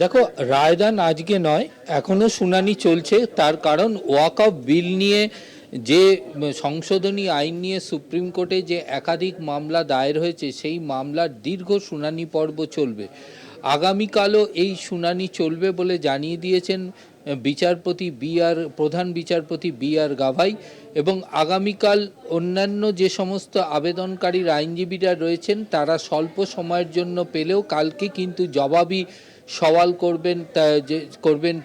দেখো, রায়দান আজকে নয়, এখনও শুনানি চলছে। তার কারণ ওয়াক অফ বিল নিয়ে যে সংশোধনী আইন নিয়ে সুপ্রিম কোর্টে যে একাধিক মামলা দায়ের হয়েছে, সেই মামলার দীর্ঘ শুনানি পর্ব চলবে। আগামীকালও এই শুনানি চলবে বলে জানিয়ে দিয়েছেন বিচারপতি বি আর, প্রধান বিচারপতি বি আর গাভাই। এবং আগামীকাল অন্যান্য যে সমস্ত আবেদনকারীর আইনজীবীরা রয়েছেন, তারা স্বল্প সময়ের জন্য পেলেও কালকে কিন্তু জবাবি সওয়াল করবেন যে, করবেন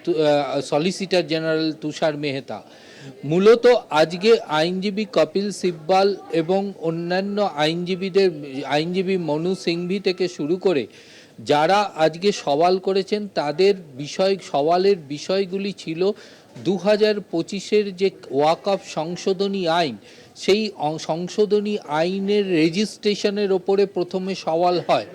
সলিসিটর জেনারেল তুষার মেহতা। মূলত আজকে আইনজীবী কপিল সিব্বাল এবং অন্যান্য আইনজীবীদের, আইনজীবী মনু সিংভি থেকে শুরু করে যারা আজকে সওয়াল করেছেন, তাদের বিষয়, সওয়ালের বিষয়গুলি ছিল দু হাজার পঁচিশের যে ওয়াকআপ সংশোধনী আইন, সেই সংশোধনী আইনের রেজিস্ট্রেশনের ওপরে প্রথমে সওয়াল হয়।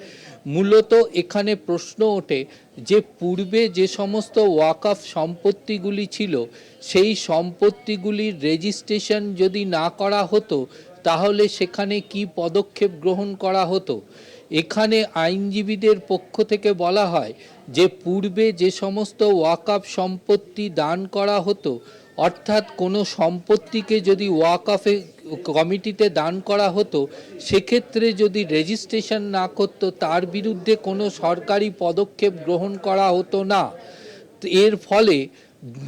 মূলত এখানে প্রশ্ন ওঠে যে পূর্বে যে সমস্ত ওয়াকআপ সম্পত্তিগুলি ছিল, সেই সম্পত্তিগুলির রেজিস্ট্রেশন যদি না করা হতো, তাহলে সেখানে কি পদক্ষেপ গ্রহণ করা হতো? এখানে আইনজীবীদের পক্ষ থেকে বলা হয় যে পূর্বে যে সমস্ত ওয়াকআপ সম্পত্তি দান করা হতো, অর্থাৎ কোনো সম্পত্তিকে যদি ওয়াকআফে কমিটিতে দান করা হতো, সেক্ষেত্রে যদি রেজিস্ট্রেশন না করতো, তার বিরুদ্ধে কোনো সরকারি পদক্ষেপ গ্রহণ করা হতো না। এর ফলে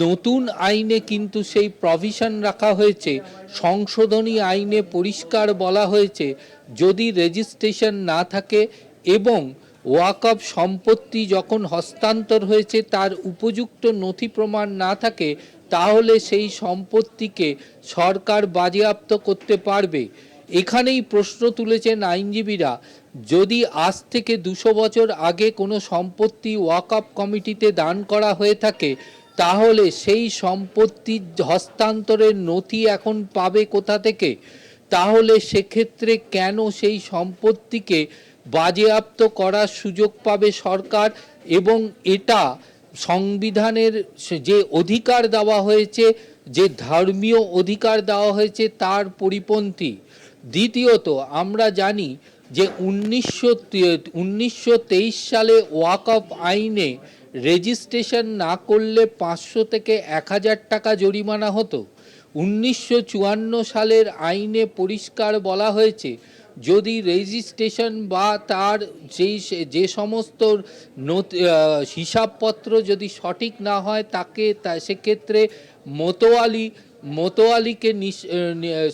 নতুন আইনে কিন্তু সেই প্রভিশন রাখা হয়েছে, সংশোধনী আইনে পরিষ্কার বলা হয়েছে, যদি রেজিস্ট্রেশন না থাকে এবং ওয়াকআপ সম্পত্তি যখন হস্তান্তর হয়েছে, তার উপযুক্ত নথি প্রমাণ না থাকে তাহলে সেই সম্পত্তিকে সরকার বাজেয়াপ্ত করতে পারবে। এখানেই প্রশ্ন তুলেছেন আইনজীবীরা, যদি আজ থেকে দুশো বছর আগে কোনো সম্পত্তি ওয়াকআপ কমিটিতে দান করা হয়ে থাকে, তাহলে সেই সম্পত্তি হস্তান্তরের নথি এখন পাবে কোথা থেকে? তাহলে সেক্ষেত্রে কেন সেই সম্পত্তিকে বাজেয়াপ্ত করার সুযোগ পাবে সরকার এবং এটা সংবিধানের যে অধিকার দেওয়া হয়েছে, যে ধর্মীয় অধিকার দেওয়া হয়েছে তার পরিপন্থী। দ্বিতীয়ত, আমরা জানি যে উনিশশো উনিশশো সালে ওয়াক অফ আইনে রেজিস্ট্রেশন না করলে পাঁচশো থেকে এক হাজার টাকা জরিমানা হতো। উনিশশো চুয়ান্ন সালের আইনে পরিষ্কার বলা হয়েছে যদি রেজিস্ট্রেশন বা তার যেই যে সমস্ত হিসাবপত্র যদি সঠিক না হয়, তাকে তা সেক্ষেত্রে মোতোয়ালি মোতোয়ালিকে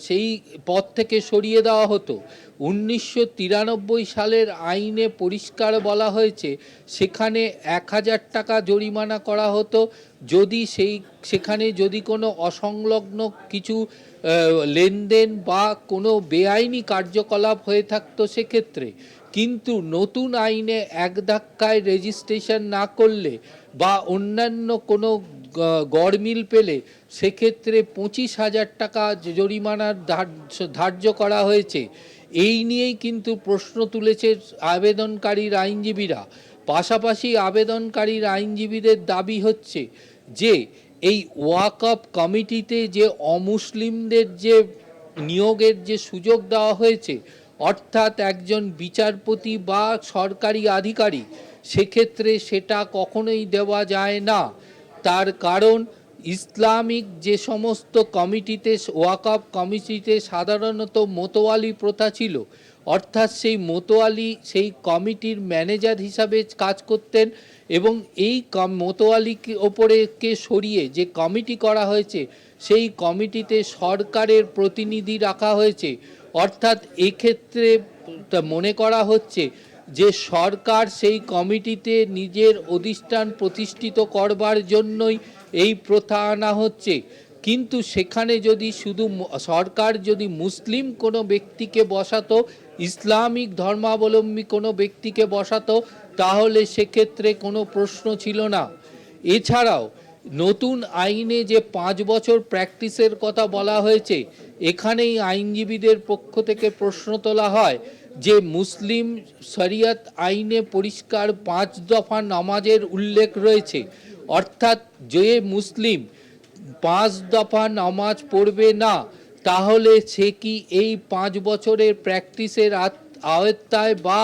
সেই পদ থেকে সরিয়ে দেওয়া হতো। উনিশশো তিরানব্বই সালের আইনে পরিষ্কার বলা হয়েছে, সেখানে এক হাজার টাকা জরিমানা করা হতো। যদি সেই, সেখানে যদি কোনো অসংলগ্ন কিছু লেনদেন বা কোনো বেআইনি কার্যকলাপ হয়ে থাকতো সেক্ষেত্রে। কিন্তু নতুন আইনে এক ধাক্কায় রেজিস্ট্রেশন না করলে বা অন্যান্য কোনো গড়মিল পেলে সেক্ষেত্রে পঁচিশ হাজার টাকা জরিমানার ধার্য- করা হয়েছে, এই নিয়েই কিন্তু প্রশ্ন তুলেছে আবেদনকারীর আইনজীবীরা। পাশাপাশি আবেদনকারীর আইনজীবীদের দাবি হচ্ছে যে, এই ওয়াকআপ কমিটিতে যে অমুসলিমদের যে নিয়োগের যে সুযোগ দেওয়া হয়েছে, অর্থাৎ একজন বিচারপতি বা সরকারি আধিকারিক, সেক্ষেত্রে সেটা কখনোই দেওয়া যায় না। তার কারণ ইসলামিক যে সমস্ত কমিটিতে ওয়াকআপ কমিটিতে সাধারণত মোতোয়ালি প্রথা ছিল, অর্থাৎ সেই মোতোয়ালি, সেই কমিটির ম্যানেজার হিসাবে কাজ করতেন এবং এই কম মোতোয়ালিকে ওপরে কে সরিয়ে যে কমিটি করা হয়েছে, সেই কমিটিতে সরকারের প্রতিনিধি রাখা হয়েছে। অর্থাৎ এক্ষেত্রে মনে করা হচ্ছে যে সরকার সেই কমিটিতে নিজের অধিষ্ঠান প্রতিষ্ঠিত করবার জন্যই এই প্রথা আনা হচ্ছে। কিন্তু সেখানে যদি শুধু সরকার যদি মুসলিম কোনো ব্যক্তিকে বসাতো, ইসলামিক ধর্মাবলম্বী কোনো ব্যক্তিকে বসাতো, তাহলে সেক্ষেত্রে কোনো প্রশ্ন ছিল না। এছাড়াও নতুন আইনে যে পাঁচ বছর প্র্যাকটিসের কথা বলা হয়েছে, এখানেই আইনজীবীদের পক্ষ থেকে প্রশ্ন তোলা হয় যে মুসলিম শরিয়ত আইনে পরিষ্কার পাঁচ দফা নামাজের উল্লেখ রয়েছে, অর্থাৎ যে মুসলিম পাঁচ দফা নামাজ পড়বে না, তাহলে সে কি এই পাঁচ বছরের প্র্যাকটিসের আওতায় বা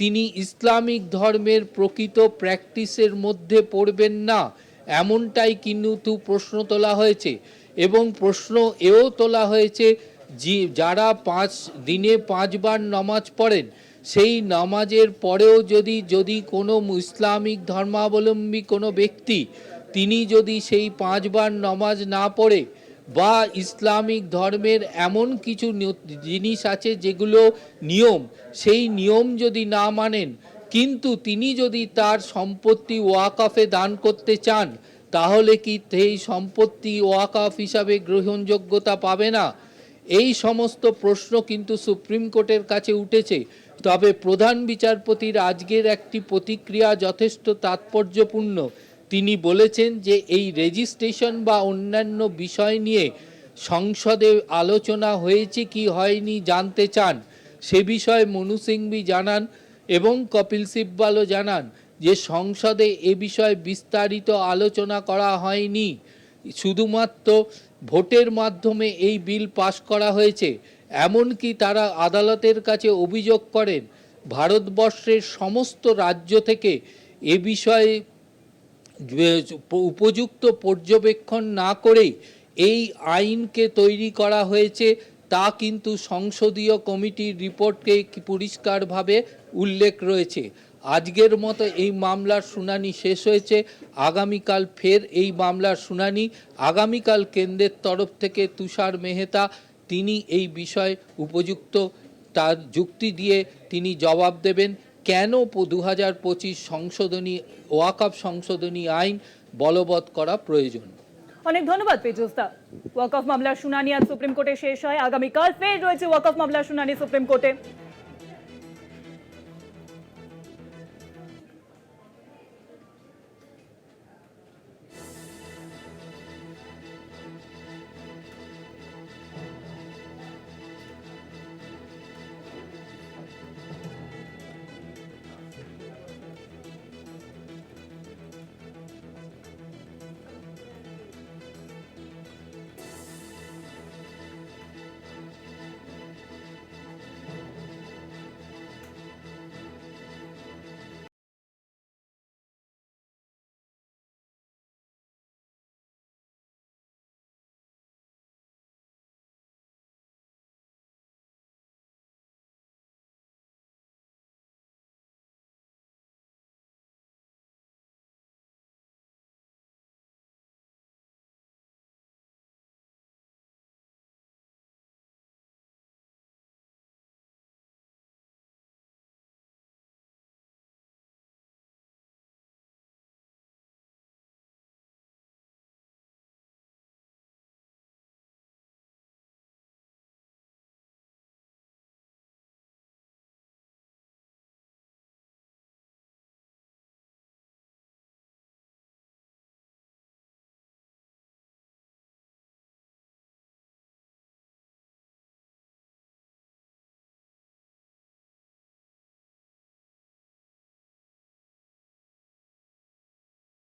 তিনি ইসলামিক ধর্মের প্রকৃত প্র্যাকটিসের মধ্যে পড়বেন না? এমনটাই কিন্তু প্রশ্ন তোলা হয়েছে এবং প্রশ্ন এও তোলা হয়েছে যে যারা পাঁচ, দিনে পাঁচবার নামাজ পড়েন, সেই নামাজের পরেও যদি যদি কোনো ইসলামিক ধর্মাবলম্বী কোনো ব্যক্তি, তিনি যদি সেই পাঁচবার নামাজ না পড়ে, বা ইসলামিক ধর্মের এমন কিছু জিনিস আছে যেগুলো নিয়ম, সেই নিয়ম যদি না মানেন, কিন্তু তিনি যদি তার সম্পত্তি ওয়াকফে দান করতে চান, তাহলে কি সেই সম্পত্তি ওয়াকফ হিসাবে গ্রহণযোগ্যতা পাবে না? এই সমস্ত প্রশ্ন কিন্তু সুপ্রিম কোর্টের কাছে উঠেছে। তবে প্রধান বিচারপতির আজকের একটি প্রতিক্রিয়া যথেষ্ট তাৎপর্যপূর্ণ। তিনি বলেছেন যে এই রেজিস্ট্রেশন বা অন্যান্য বিষয় নিয়ে সংসদে আলোচনা হয়েছে কি হয়নি জানতে চান। সে বিষয়ে মনু সিংভি জানান এবং কপিল সিব্বালও জানান যে সংসদে এ বিষয়ে বিস্তারিত আলোচনা করা হয়নি। শুধুমাত্র ভোটের মাধ্যমে এই বিল পাশ করা হয়েছে, এমনকি তারা আদালতের কাছে অভিযোগ করেন, ভারতবর্ষের সমস্ত রাজ্য থেকে এ বিষয়ে উপযুক্ত পর্যবেক্ষণ না করেই এই আইনকে তৈরি করা হয়েছে, তা কিন্তু সংসদীয় কমিটির রিপোর্টকে পরিষ্কারভাবে উল্লেখ রয়েছে। আজকের মতো এই মামলার শুনানি শেষ হয়েছে। আগামীকাল ফের এই মামলার শুনানি। আগামীকাল কেন্দ্রের তরফ থেকে তুষার মেহতা তিনি এই বিষয়ে উপযুক্ত তার যুক্তি দিয়ে তিনি জবাব দেবেন। কেন দু হাজার পঁচিশ সংশোধনী, ওয়াকআপ সংশোধনী আইন বলবৎ করা প্রয়োজন? অনেক ধন্যবাদ পেজুস্তা ওয়াকফ মামলার শুনানি আজ সুপ্রিম কোর্টে শেষ হয়। আগামীকাল ফের রয়েছে ওয়াকফ মামলার শুনানি সুপ্রিম কোর্টে।